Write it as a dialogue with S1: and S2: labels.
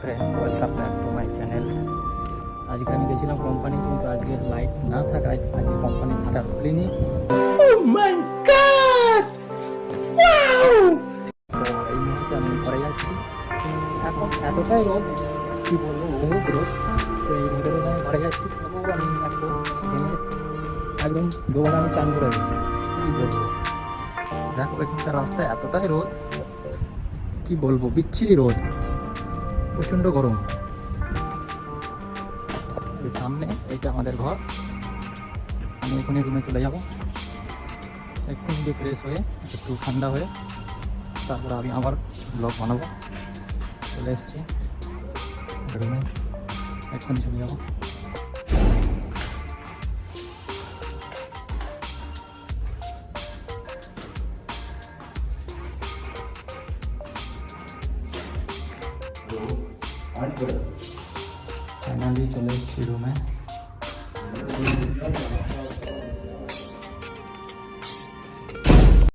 S1: Friends welcome back to my channel আজকে আমি গেছিলাম কোম্পানি কিন্তু আজকে লাইট না থাকায় আজকে কোম্পানি শাটার খুলিনি। তো এই মুহূর্তে আমি ঘরে যাচ্ছি। এখন এতটাই রোদ কি বলব বহুত রোদ। তো এই রোদে রোদে আমি ঘরে যাচ্ছি। তবুও আমি একটু ভেঙে একদম দৌড় আমি চান করে গেছি। কি বলব? দেখো এখানকার রাস্তায় এতটাই রোদ কি বলব, বিচ্ছিরি রোদ। প্রচণ্ড গরম। এই সামনে, এইটা আমাদের ঘর। আমি এখনই রুমে চলে যাব। একটু যদি ফ্রেশ হয়ে, একটু ঠান্ডা হয়ে, তারপর আমি আবার ব্লগ বানাবো। চলে এসেছি। রুমে এক্ষুনি চলে যাব। ফাইনালি চলে এসেছি রুমে